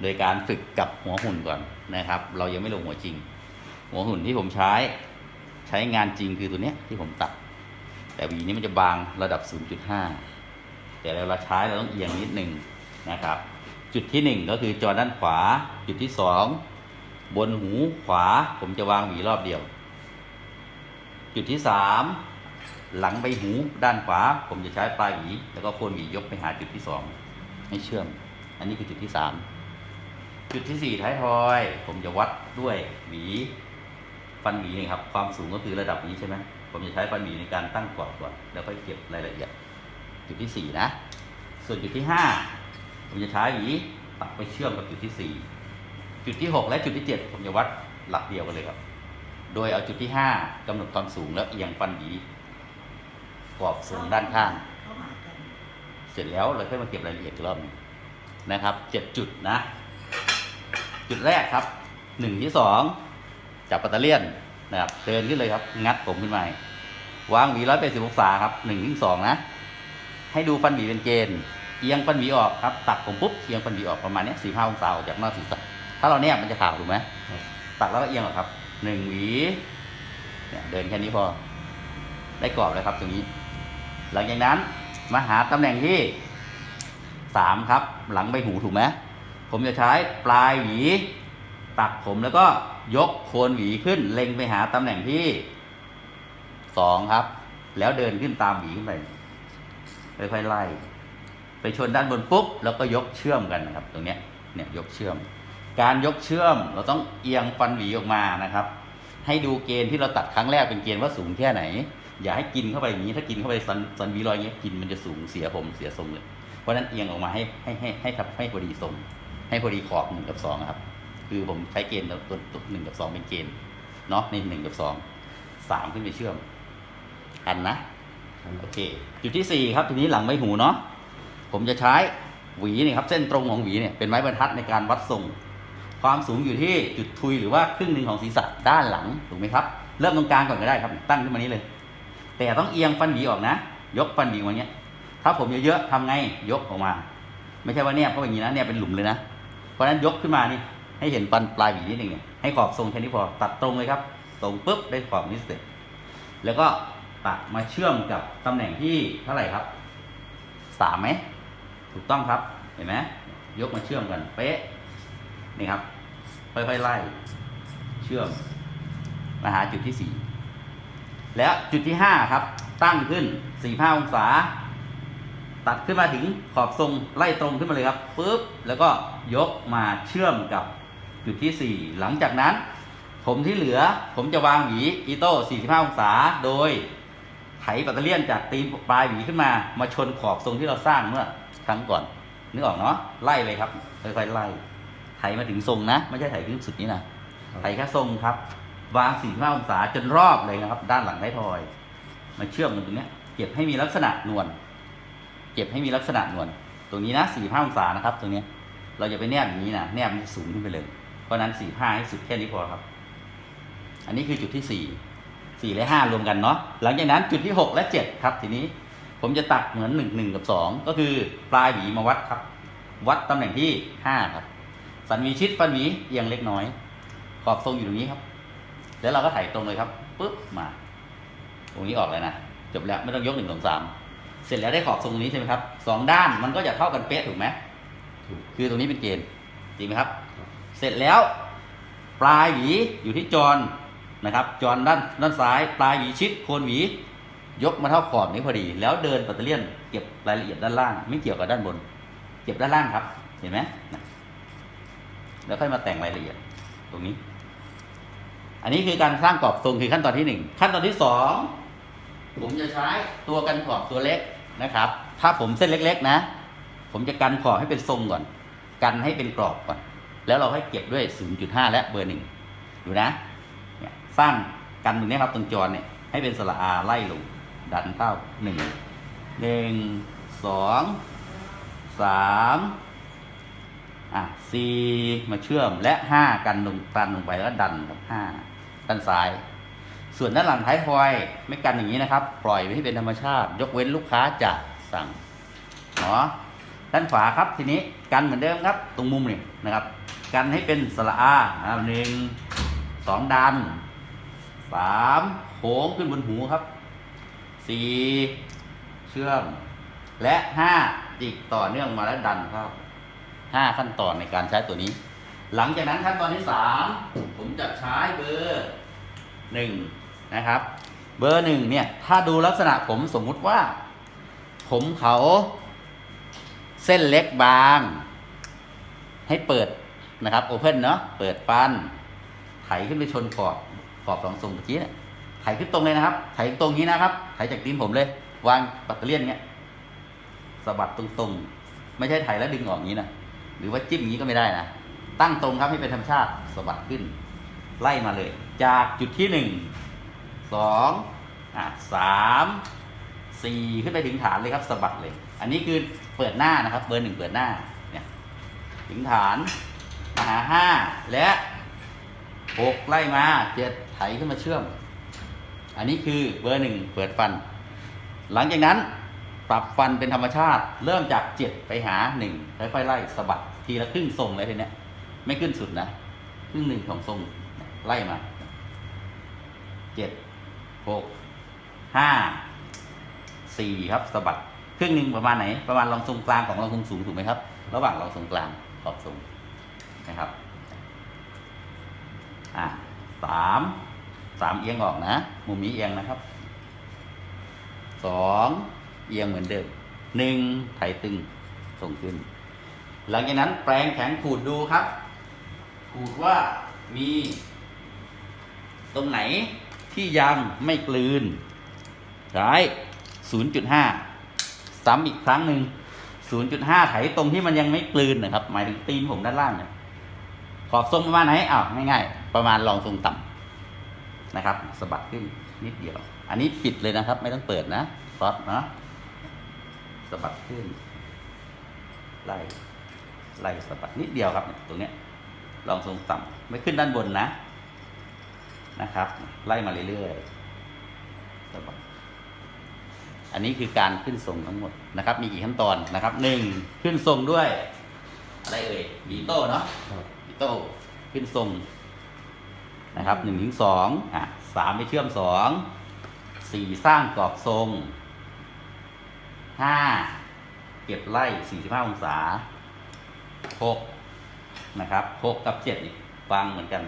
โดยการฝึกกับหัวหุ่นก่อนนะครับ เรายังไม่ลงหัวจริง หัวหุ่นที่ผมใช้ใช้งานจริงคือตัวเนี้ยที่ผมตัด แต่หวีนี้มันจะบางระดับ 0.5 แต่เวลาใช้เราต้องเอียงนิดหนึ่งนะครับ จุดที่ 1 ก็คือจอด้านขวา จุดที่ 2 บนหูขวาผมจะวางหวีรอบเดียว จุดที่ 3 หลังใบหูด้านขวา ผมจะใช้ปลายหวีแล้วก็โคนหวียกไปหาจุดที่ 2 ให้เชื่อม อันนี้คือจุดที่3จุดที่4ท้ายทอย ผมจะวัดด้วยหวีฟันหวีนี่ครับ ความสูงก็คือระดับนี้ใช่ไหมผมจะใช้ฟันหวีในการตั้งกรอบก่อน แล้วค่อยเก็บรายละเอียด จุดที่4นะ ส่วนจุดที่5ผมจะใช้หวีตัดไปเชื่อมกับจุดที่4จุดที่6และจุดที่7ผมจะวัดหลักเดียวกันเลยครับ โดยเอาจุดที่5กำหนดความสูงแล้วเอียงฟันหวีกรอบสูงด้านข้างเข้าหากันเสร็จแล้วเราค่อยมาเก็บรายละเอียดอีกรอบหนึ่ง นะครับเจ็ดจุดนะ จุดแรกครับหนึ่งที่สองจับปัตเตอร์เลียนนะครับเดินขึ้นเลยครับ งัดผมขึ้นมาวางหวีร้อยแปดสิบองศาครับหนึ่งถึงสองนะ ให้ดูฟันหวีเป็นเกณฑ์เอียงฟันหวีออกครับตัดผมปุ๊บเอียงฟันหวีออกประมาณนี้สี่ห้าองศาออกจากนอกศีรษะถ้าเราเนี่ยมันจะขาวถูกไหมตัดแล้วก็เอียงออกครับหนึ่งหวีเนี่ยเดินแค่นี้พอ ได้กรอบเลยครับตรงนี้ หลังจากนั้นมาหาตำแหน่งที่ สามครับ หลังใบหูถูกไหมผมจะใช้ปลายหวี ตัดผมแล้วก็ยกโคนหวีขึ้นเล็งไปหาตำแหน่งที่สองครับ แล้วเดินขึ้นตามหวีขึ้นไปค่อยๆไล่ ไปชนด้านบนปุ๊บแล้วก็ยกเชื่อมกันนะครับ ตรงเนี้ยเนี่ยยกเชื่อม การยกเชื่อมเราต้องเอียงฟันหวีออกมานะครับ ให้ดูเกณฑ์ที่เราตัดครั้งแรกเป็นเกณฑ์ว่าสูงแค่ไหน อย่าให้กินเข้าไปอย่างนี้ ถ้ากินเข้าไปสันสันหวีลอยอย่างเงี้ยกินมันจะสูงเสียผมเสียทรงเลย เพราะฉะนั้นเอียงออกมาให้ให้ให้ให้ทับให้พอดีทรงให้พอดีขอบหนึ่งกับสองครับ คือผมใช้เกณฑ์ตัวตัวตัวหนึ่งกับสองเป็นเกณฑ์เนาะในหนึ่งกับสองสามขึ้นไปเชื่อมอันนะโอเคจุดที่สี่ครับทีนี้หลังใบหูเนาะผมจะใช้หวีนี่ครับเส้นตรงของหวีเนี่ยเป็นไม้บรรทัดในการวัดทรง ความสูงอยู่ที่จุดทุยหรือว่าครึ่งหนึ่งของศีรษะด้านหลังถูกไหมครับ เริ่มตรงกลางก่อนก็ได้ครับ ตั้งขึ้นมานี้เลย แต่ต้องเอียงฟันหวีออกนะ ยกฟันหวีมาเนี้ย ถ้าผมเยอะๆทำไงยกออกมา ไม่ใช่ว่าเนี่ยเพราะอย่างนี้นะเนี่ยเป็นหลุมเลยนะ เพราะฉะนั้นยกขึ้นมานี่ให้เห็นฟันปลายหวีนิดนึงเนี่ยให้ขอบทรงแค่นี้พอตัดตรงเลยครับตรงปุ๊บได้ขอบนี้เสร็จแล้วก็ตัดมาเชื่อมกับตำแหน่งที่เท่าไหร่ครับสามไหมถูกต้องครับเห็นไหมยกมาเชื่อมกันเป๊ะนี่ครับค่อยๆไล่ เชื่อมมาหาจุดที่สี่แล้วจุดที่ห้าครับ ตั้งขึ้นสี่ห้าองศา ตัดขึ้นมาถึงขอบทรงไล่ตรงขึ้นมาเลยครับปุ๊บแล้วก็ยกมาเชื่อมกับจุดที่สี่หลังจากนั้น ผมที่เหลือผมจะวางหวีอีโต้ 45 องศา โดยไถปัตเตอร์เลียนจากตีนปลายหวีขึ้นมา มาชนขอบทรงที่เราสร้างเมื่อครั้งก่อน นึกออกเนาะไล่เลยครับค่อยๆไล่ ไถมาถึงทรงนะ ไม่ใช่ไถถึงสุดนี้นะไถแค่ทรงครับ วาง 45 องศาจนรอบเลยนะครับ ด้านหลังท้ทอย มาเชื่อมกันตรงนี้เก็บให้มีลักษณะนวล เก็บให้มีลักษณะนวลตรงนี้นะ45องศานะครับ ตรงนี้เราอย่าไปแนบอย่างนี้นะแนบมันจะสูงขึ้นไปเลย เพราะนั้น45ให้สุดแค่นี้พอครับ อันนี้คือจุดที่สี่สี่และห้ารวมกันเนาะหลังจากนั้นจุดที่หกและเจ็ดครับทีนี้ผมจะตัดเหมือนหนึ่งหนึ่งกับสองก็คือปลายหวีมาวัดครับ วัดตำแหน่งที่ห้าครับ สันหวีชิดฟันหวีเอียงเล็กน้อย ขอบทรงอยู่ตรงนี้ครับ แล้วเราก็ไถตรงเลยครับปุ๊บมา ตรงนี้ออกเลยนะจบแล้วไม่ต้องยกหนึ่งสองสาม เสร็จแล้วได้ขอบทรงนี้ใช่ไหมครับสองด้านมันก็จะเท่ากันเป๊ะถูกไหมถูกคือตรงนี้เป็นเกณฑ์จริงไหมครับ เสร็จแล้ว ปลายหวีอยู่ที่จรนะครับ จรด้านด้านซ้าย ปลายหวีชิดโคนหวี ยกมาเท่าขอบนี้พอดี แล้วเดินปัตเตอร์เลียนเก็บรายละเอียดด้านล่าง ไม่เกี่ยวกับด้านบน เก็บด้านล่างครับ เห็นไหมแล้วค่อยมาแต่งรายละเอียดตรงนี้ อันนี้คือการสร้างกรอบทรงคือขั้นตอนที่หนึ่งขั้นตอนที่สอง ผมจะใช้ตัวกันขอบตัวเล็กนะครับ ถ้าผมเส้นเล็ก ๆ นะ ผมจะกันขอบให้เป็นทรงก่อน กันให้เป็นกรอบก่อน แล้วเราให้เก็บด้วย 0.5 และเบอร์หนึ่งดูนะเนี่ยสร้างกันตรงนี้ครับตรงจรเนี่ยให้เป็นสระอาไล่ลงดันเข้าหนึ่งหนึ่งสองสามอะสี่มาเชื่อมและห้ากันลงกันลงไปแล้วดันครับห้าด้านซ้าย ส่วนด้านหลังท้ายทอยไม่กันอย่างนี้นะครับ ปล่อยไว้ให้เป็นธรรมชาติ ยกเว้นลูกค้าจะสั่งเนาะด้านขวาครับทีนี้กันเหมือนเดิมครับ ตรงมุมนี่นะครับ กันให้เป็นสระอารับหนึ่งสองดันสามโค้งขึ้นบนหูครับสี่เชื่อม และห้าจิกต่อเนื่องมาแล้วดันเข้าห้าขั้นตอนในการใช้ตัวนี้ หลังจากนั้นขั้นตอนที่สามผมจะใช้เบอร์หนึ่ง นะครับ เบอร์หนึ่งเนี่ย ถ้าดูลักษณะผมสมมุติว่า ผมเขาเส้นเล็กบาง ให้เปิดนะครับโอเพนเนาะเปิดฟัน ไถขึ้นไปชนขอบขอบสองทรงเมื่อกี้เนี่ยไถขึ้นตรงเลยนะครับ ไถตรงนี้นะครับไถจากตีนผมเลย วางปัตเตอร์เลียนเงี้ยสะบัดตรงๆ ไม่ใช่ไถแล้วดึงออกอย่างนี้นะหรือว่าจิ้มอย่างนี้ก็ไม่ได้นะตั้งตรงครับให้เป็นธรรมชาติสะบัดขึ้น ไล่มาเลย จากจุดที่หนึ่ง สองอะสามสี่ขึ้นไปถึงฐานเลยครับสะบัดเลย อันนี้คือเปิดหน้านะครับเบอร์หนึ่งเปิดหน้าเนี่ยถึงฐานมาหาห้าและหกไล่มาเจ็ดไถขึ้นมาเชื่อม อันนี้คือเบอร์หนึ่งเปิดฟัน หลังจากนั้นปรับฟันเป็นธรรมชาติ เริ่มจากเจ็ดไปหาหนึ่งค่อยๆไล่สะบัดทีละครึ่งทรงเลยทีเนี้ยไม่ขึ้นสุดนะครึ่งหนึ่งของทรงไล่มาเจ็ด หกห้าสี่ครับสะบัดครึ่งหนึ่งประมาณไหน ประมาณรองทรงกลางของรองทรงสูงถูกไหมครับ ระหว่างรองทรงกลางขอบทรงนะครับอ่าสามสามเอียงออกนะมุมนี้เอียงนะครับสองเอียงเหมือนเดิมหนึ่งไถตึงส่งขึ้น หลังจากนั้นแปรงแข็งขูดดูครับ ขูดว่ามี ตรงไหน ที่ยังไม่กลืนใช้0.5 ซ้ำอีกครั้งหนึ่ง0.5 ไถตรงที่มันยังไม่กลืนนะครับ หมายถึงตีนผมด้านล่างเนี่ยขอบทรงประมาณไหนอ้าวง่ายๆ ประมาณรองทรงต่ำนะครับสะบัดขึ้นนิดเดียว อันนี้ปิดเลยนะครับ ไม่ต้องเปิดนะซอสนาะสะบัดขึ้น ไล่ไล่สะบัดนิดเดียวครับ ตรงเนี้ยลองทรงต่ำไม่ขึ้นด้านบนนะ นะครับ ไล่มาเรื่อยๆสะบัดอันนี้คือการขึ้นทรงทั้งหมดนะครับ มีกี่ขั้นตอนนะครับหนึ่งขึ้นทรงด้วย อะไรเอ่ยบีโต้เนาะครับบีโต้ขึ้นทรงนะครับหนึ่งถึงสองอะสามไปเชื่อมสองสี่สร้างกรอบทรงห้าเก็บไล่สี่สิบห้าองศาหกนะครับหกกับเจ็ดนี่ฟังเหมือนกัน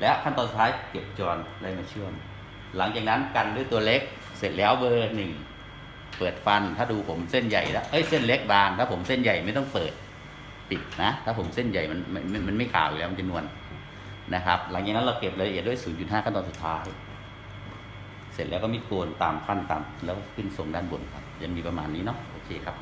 และขั้นตอนสุดท้ายเก็บจรไล่มาเชื่อม หลังจากนั้นกันด้วยตัวเล็กเสร็จแล้วเบอร์หนึ่งเปิดฟันถ้าดูผมเส้นใหญ่แล้วเอ้ยเส้นเล็กบางถ้าผมเส้นใหญ่ไม่ต้องเปิดปิดนะ ถ้าผมเส้นใหญ่มันมันมันไม่ขาวอยู่แล้วมันจะนวลนะครับ หลังจากนั้นเราเก็บรายละเอียดด้วย 0.5 ขั้นตอนสุดท้าย เสร็จแล้วก็มีโกนตามขั้นตามแล้วขึ้นทรงด้านบนครับจะมีประมาณนี้เนาะโอเคครับ